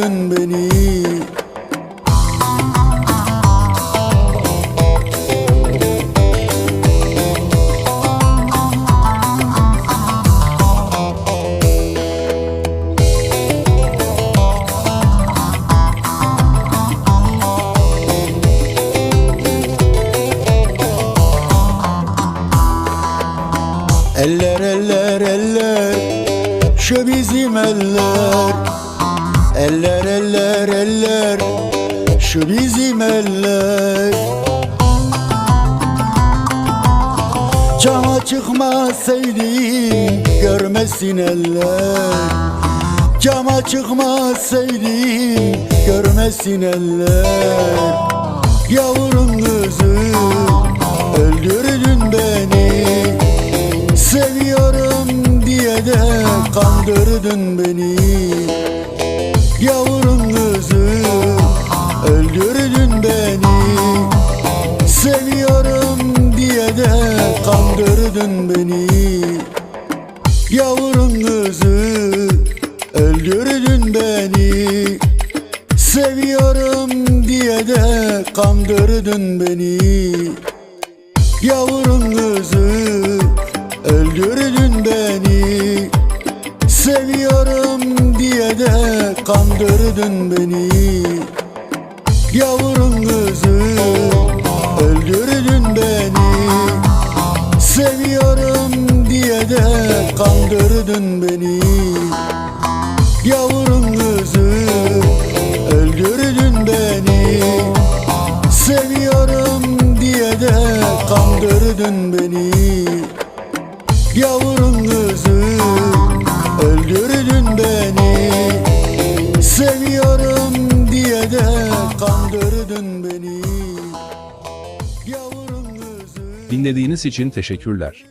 kandırdın beni. Eller eller eller Şu bizim eller Eller eller eller. Şu bizim eller. Cama çıkmasaydım Görmesin eller. Cama çıkmasaydım Görmesin eller. Yavrum kızım Öldürdün beni. Seviyorum diye de kandırdın beni Yavrum kızım öldürdün beni. Seviyorum diye de kandırdın beni. Yavrum kızım öldürdün beni. Seviyorum diye de kandırdın beni. Yavrum kızım öldürdün beni. Seviyorum kandırdın beni. Yavrum kızım öldürdün beni. Seviyorum diye de kandırdın beni. Yavrum kızım öldürdün beni. Seviyorum diye de kandırdın beni. Yavrum kızım öldürdün beni Seviyorum diye de kandırdın beni Dinlediğiniz için teşekkürler.